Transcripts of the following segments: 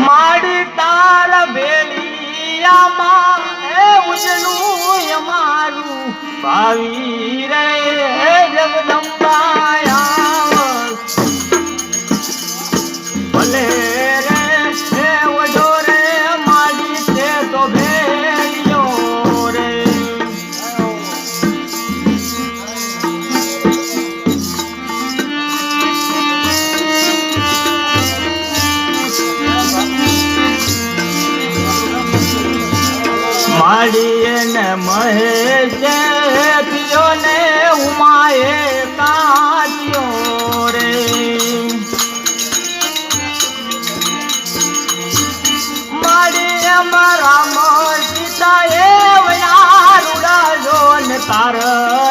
માડી તાર ભેલિયામાં હે ઉજનું અમારું ભાવી રે જગદંબા તાર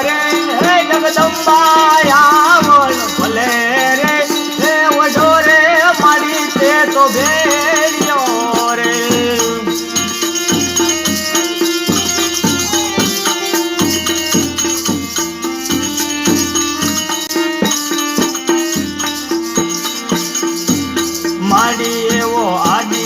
રે જગદંબાયા ભલે રે, હે ઓઢો રે, મારી તે તો ભેડિયો રે. મારી એવો આદિ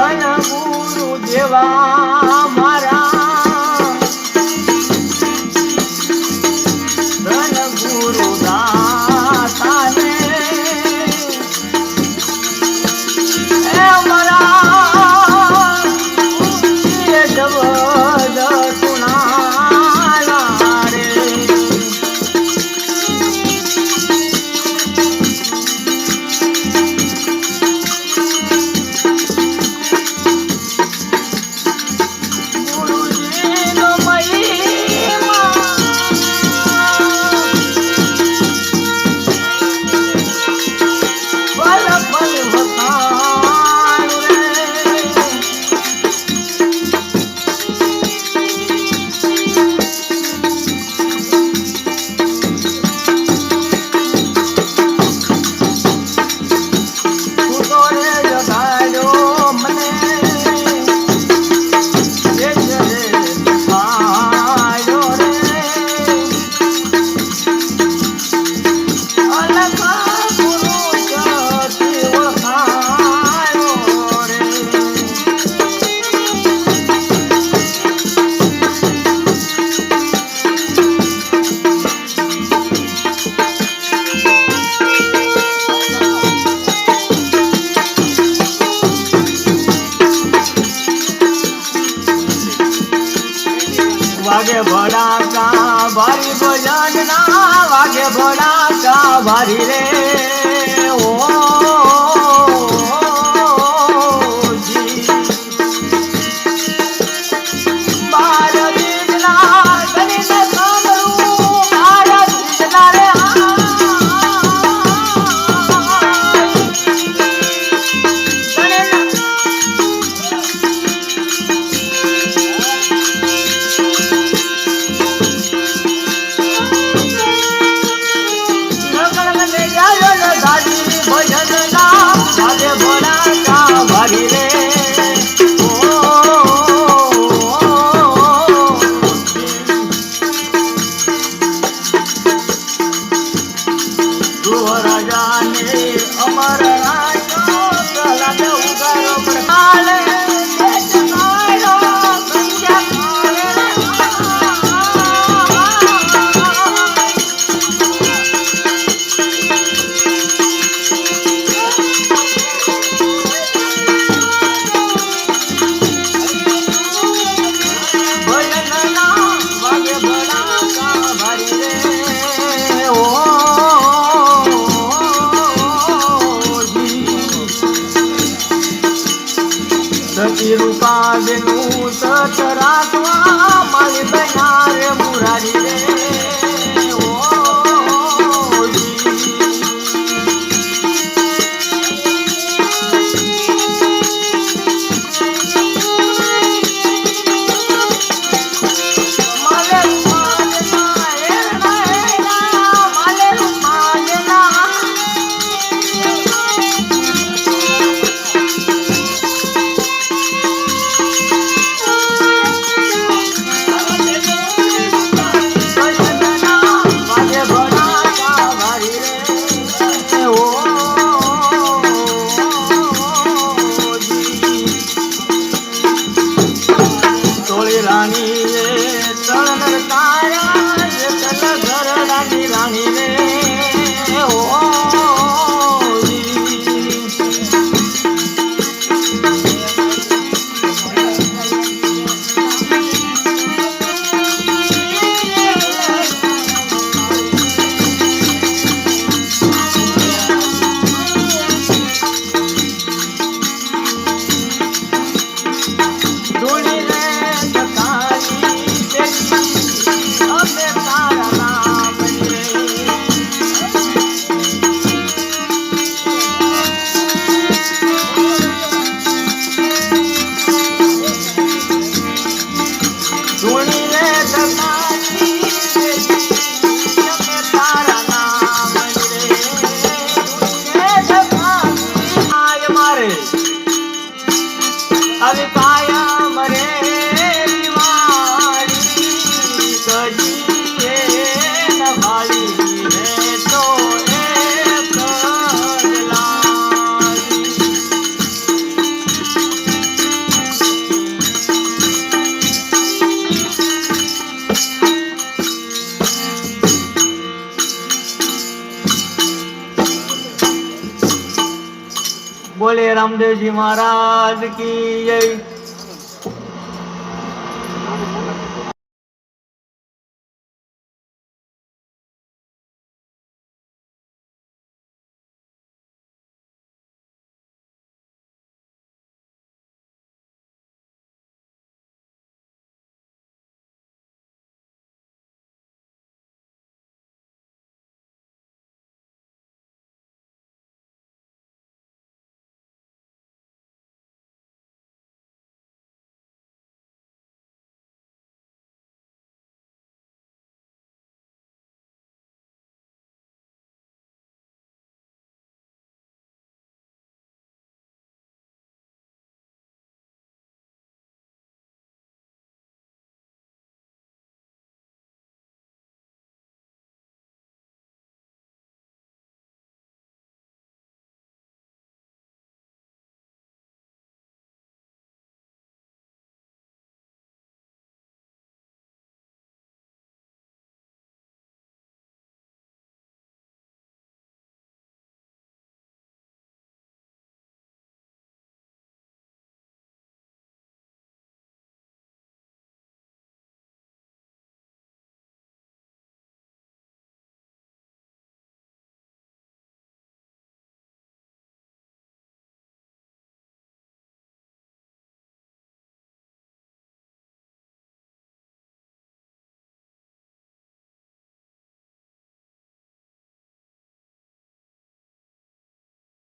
ઘન ગુરુ દેવા. વાગે ભડાકા ભારી ભજન ના વાગે ભડાકા ભારી રે. ઓ আমি રામદેવજી મહારાજ કી જય.